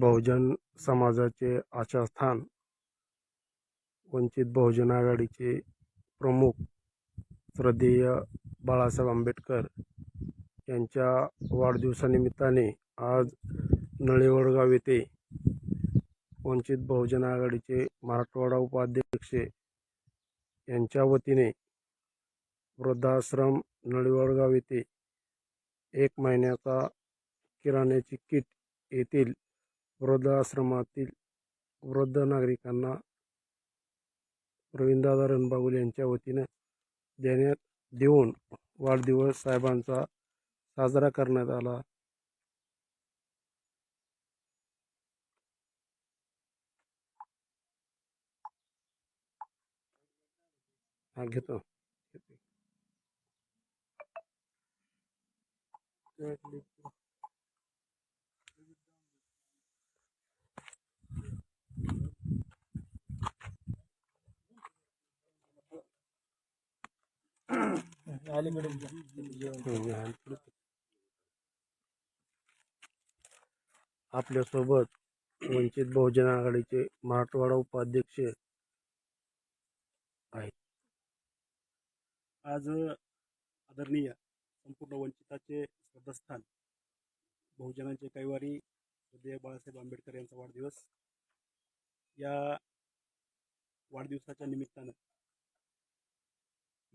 बहुजन समाजाचे आशास्थान वंचित बहुजन आघाडीचे प्रमुख श्रद्धेय बाळासाहेब आंबेडकर यांच्या वाढदिवसानिमित्ताने आज नळेवडगाव येथे वंचित बहुजन आघाडीचे मराठवाडा उपाध्यक्ष यांच्या वतीने वृद्धाश्रम नळीवडगाव येथे एक महिन्याचा किराण्याची किट येथील वृद्धाश्रमातील वृद्ध नागरिकांना प्रवीणदादा रणबागुल यांच्या वतीनं देण्यात देऊन वाढदिवस साहेबांचा साजरा करण्यात आला. हा घेतो. आपल्यासोबत वंचित बहुजन आघाडीचे मराठवाडा उपाध्यक्ष आज आदरणीय संपूर्ण वंचिताचे श्रद्धास्थान बहुजनांचे कैवारी श्रद्धेय बाळासाहेब आंबेडकर यांचा वाढदिवस. या वाढदिवसाच्या निमित्तानं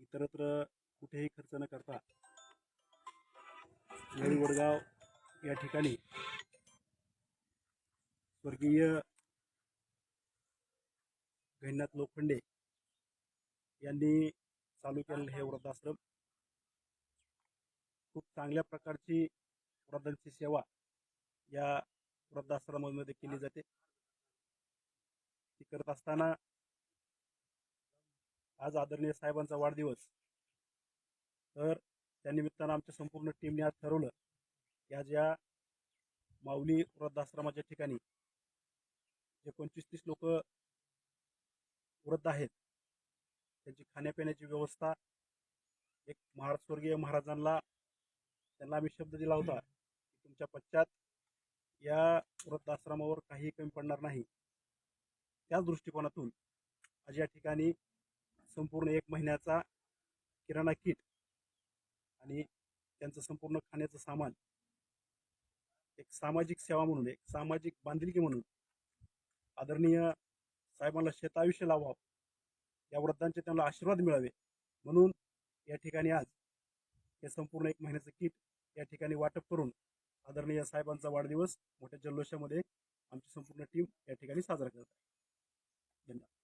इतरत्र कुठेही खर्च न करता नवी वडगाव या ठिकाणी स्वर्गीय गहिनाथ लोखंडे यांनी चालू केलेलं हे वृद्धाश्रम खूप चांगल्या प्रकारची वृद्धांची सेवा या वृद्धाश्रमामध्ये केली जाते. ती करत असताना आज आदरणीय साहेबांचा वाढदिवस तर त्यानिमित्तानं आमच्या संपूर्ण टीमने आज ठरवलं या ज्या माऊली वृद्धाश्रमाच्या ठिकाणी जे पंचवीस तीस लोक वृद्ध आहेत त्यांची खाण्यापिण्याची व्यवस्था एक महाराज स्वर्गीय महाराजांना त्यांना आम्ही शब्द दिला होता की तुमच्या पश्चात या वृद्धाश्रमावर काही कमी पडणार नाही. त्याच दृष्टिकोनातून आज या ठिकाणी संपूर्ण एक महिन्याचा किराणा किट आणि त्यांचं संपूर्ण खाण्याचं सामान एक सामाजिक सेवा म्हणून एक सामाजिक बांधिलकी म्हणून आदरणीय साहेबांना शेतायुष्य लावावं या वृद्धांचे त्यांना आशीर्वाद मिळावे. म्हणून या ठिकाणी आज हे संपूर्ण एक महिन्याचं किट या ठिकाणी वाटप करून आदरणीय साहेबांचा वाढदिवस मोठ्या जल्लोषामध्ये आमची संपूर्ण टीम या ठिकाणी साजरा करत आहे. धन्यवाद.